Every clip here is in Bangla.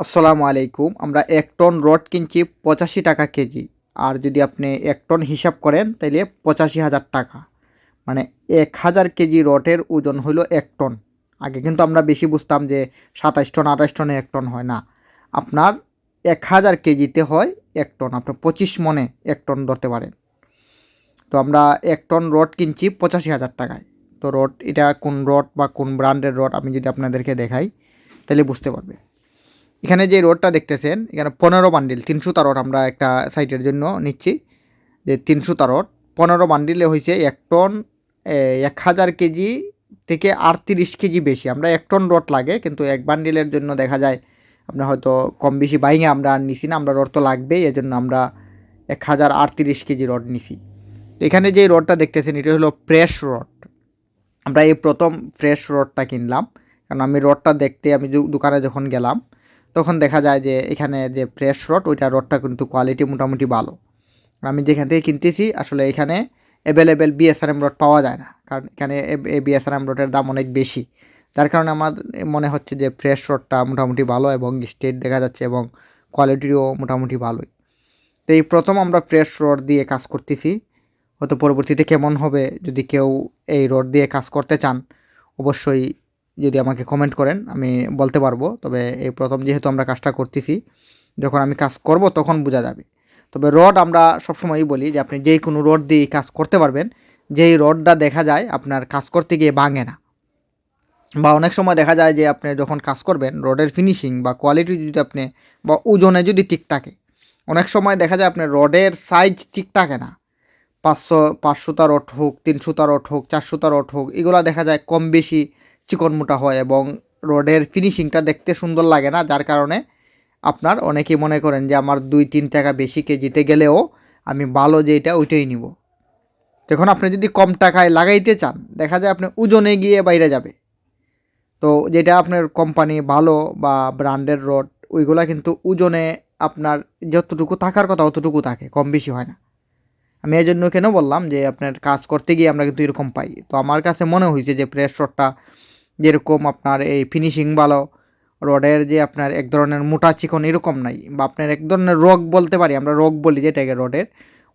আসসালামু আলাইকুম। আমরা এক টন রড কিনছি পঁচাশি টাকা কেজি। আর যদি আপনি এক টন হিসাব করেন তাহলে পঁচাশি হাজার টাকা। মানে এক হাজার কেজি রডের ওজন হলো এক টন। আগে কিন্তু আমরা বেশি বুঝতাম যে সাতাশ টন, আঠাশ টনে এক টন হয় না। আপনার এক হাজার কেজিতে হয় এক টন। আপনি পঁচিশ মনে এক টন ধরতে পারেন। তো আমরা এক টন রড কিনছি পঁচাশি হাজার টাকায়। তো রড, এটা কোন রড বা কোন ব্র্যান্ডের রড, আমি যদি আপনাদেরকে দেখাই তাহলে বুঝতে পারবে। এখানে যে রোডটা দেখতেছেন, এখানে পনেরো বান্ডিল, তিনশো রড আমরা একটা সাইটের জন্য নিচ্ছি। যে তিনশো রড, পনেরো বান্ডিলে হয়েছে এক টন এক হাজার কেজি থেকে আটত্রিশ কেজি বেশি। আমরা এক টন রড লাগে, কিন্তু এক বান্ডিলের জন্য দেখা যায় আপনার হয়তো কম বেশি বাইঙে আমরা আর নিছি না, আমরা রড তো লাগবেই, এজন্য আমরা এক হাজার আটত্রিশ কেজি রড নিছি। এখানে যে রডটা দেখতেছেন, এটা হলো ফ্রেশ রড আমরা এই প্রথম ফ্রেশ রডটা কিনলাম, কারণ আমি রডটা দেখতে, আমি দোকানে যখন গেলাম তখন দেখা যায় যে এখানে যে ফ্রেশ রড ওইটা রডটা কিন্তু কোয়ালিটি মোটামুটি ভালো। আমি যেখান থেকে কিনতেছি, আসলে এখানে অ্যাভেলেবেল বিএসআরএম রড পাওয়া যায় না। কারণ এখানে এই বিএসআরএম রডের দাম অনেক বেশি। যার কারণে আমার মনে হচ্ছে যে ফ্রেশ রডটা মোটামুটি ভালো এবং স্টেট দেখা যাচ্ছে এবং কোয়ালিটিও মোটামুটি ভালোই। তো এই প্রথম আমরা ফ্রেশ রড দিয়ে কাজ করতেছি। হয়তো পরবর্তীতে কেমন হবে যদি কেউ এই রড দিয়ে কাজ করতে চান, অবশ্যই যদি আমাকে কমেন্ট করেন, আমি বলতে পারব। তবে এই প্রথম যেহেতু আমরা কাজটা করতেছি, যখন আমি কাজ করব তখন বোঝা যাবে। তবে রড আমরা সবসময়ই বলি যে, আপনি যেই কোনো রড দিয়ে কাজ করতে পারবেন, যেই রডটা দেখা যায় আপনার কাজ করতে গিয়ে ভাঙে না। বা অনেক সময় দেখা যায় যে, আপনি যখন কাজ করবেন, রডের ফিনিশিং বা কোয়ালিটি যদি আপনি, বা ওজনে যদি ঠিক থাকে, অনেক সময় দেখা যায় আপনার রডের সাইজ ঠিক থাকে না। পাঁচশো, পাঁচশোটা রড হোক, তিনশোটা রড হোক, চারশোটা রড হোক, এগুলো দেখা যায় কম বেশি চিকন মোটা হয় এবং রডের ফিনিশিংটা দেখতে সুন্দর লাগে না, যার কারণে আপনার অনেকেই মনে করেন যে আমার দুই তিন টাকা বেশি কেজিতে গেলেও আমি ভালো যেটা ওইটাই নিব। তখন আপনি যদি কম টাকায় লাগাইতে চান, দেখা যায় আপনি ওজনে গিয়ে বাইরে যাবে। তো যেটা আপনার কোম্পানি ভালো বা ব্র্যান্ডের রড ওইগুলা কিন্তু ওজনে আপনার যতটুকু থাকার কথা অতটুকু থাকে, কম বেশি হয় না। আমি এই জন্য কেন বললাম যে আপনার কাজ করতে গিয়ে আমরা কিন্তু এরকম পাই। তো আমার কাছে মনে হয়েছে যে প্রেস রডটা যেরকম আপনার এই ফিনিশিং ভালো, রডের যে আপনার এক ধরনের মোটা চিকন এরকম নাই বা আপনার এক ধরনের রোগ বলতে পারি, আমরা রোগ বলি যেটাকে রডের,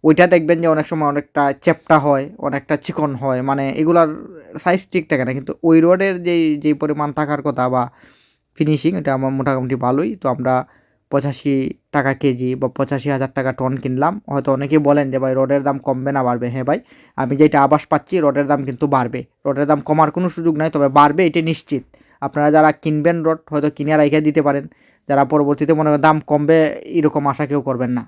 ওইটা দেখবেন যে অনেক সময় অনেকটা চেপটা হয়, অনেকটা চিকন হয় মানে এগুলার সাইজ ঠিক থাকে না, কিন্তু ওই রডের যেই যেই পরিমাণ থাকার কথা বা ফিনিশিং এটা আমার মোটামুটি ভালোই, তো আমরা পঁচাশি টাকা কেজি বা পঁচাশি হাজার টাকা টন কিনলাম। হয়তো অনেকেই বলেন যে, ভাই, রডের দাম কমবে না, বাড়বে। হ্যাঁ ভাই, আমি যেটা আবাস পাচ্ছি, রডের দাম কিন্তু বাড়বে। রডের দাম কমার কোনো সুযোগ নাই, তবে বাড়বে এটা নিশ্চিত। আপনারা যারা কিনবেন রড, হয়তো কিনে রেখে দিতে পারেন। যারা পরবর্তীতে মনে দাম কমবে, এরকম আশা কেউ করবেন না।